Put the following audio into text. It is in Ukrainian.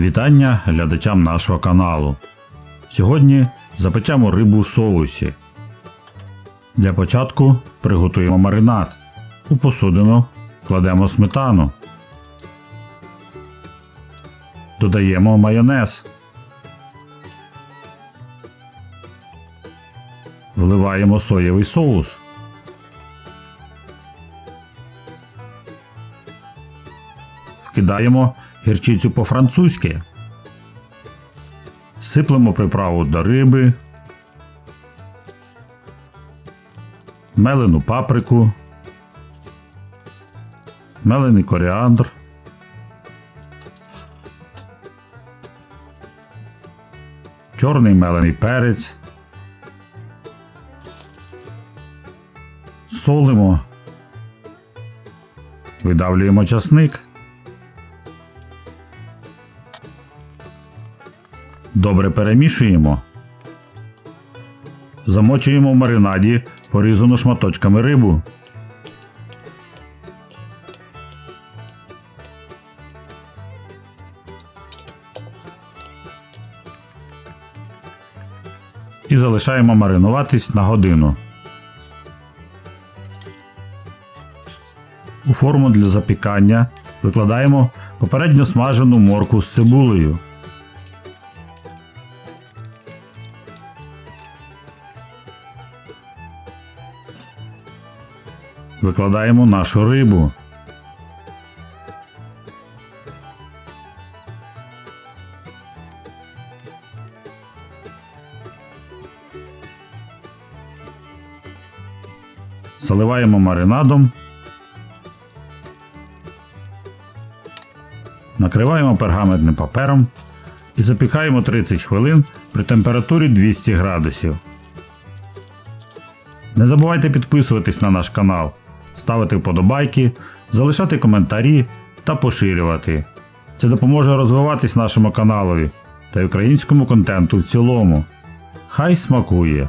Вітання глядачам нашого каналу. Сьогодні запечемо рибу в соусі. Для початку приготуємо маринад. У посудину кладемо сметану. Додаємо майонез. Вливаємо соєвий соус. Вкидаємо гірчицю по-французьки. Сиплемо приправу до риби. Мелену паприку. Мелений коріандр. Чорний мелений перець. Солимо. Видавлюємо часник. Добре перемішуємо. Замочуємо в маринаді порізану шматочками рибу. І залишаємо маринуватись на годину. У форму для запікання викладаємо попередньо смажену морку з цибулею. Викладаємо нашу рибу. Заливаємо маринадом. Накриваємо пергаментним папером і запікаємо 30 хвилин при температурі 200 градусів. Не забувайте підписуватись на наш канал, ставити вподобайки, залишати коментарі та поширювати. Це допоможе розвиватись нашому каналові та українському контенту в цілому. Хай смакує!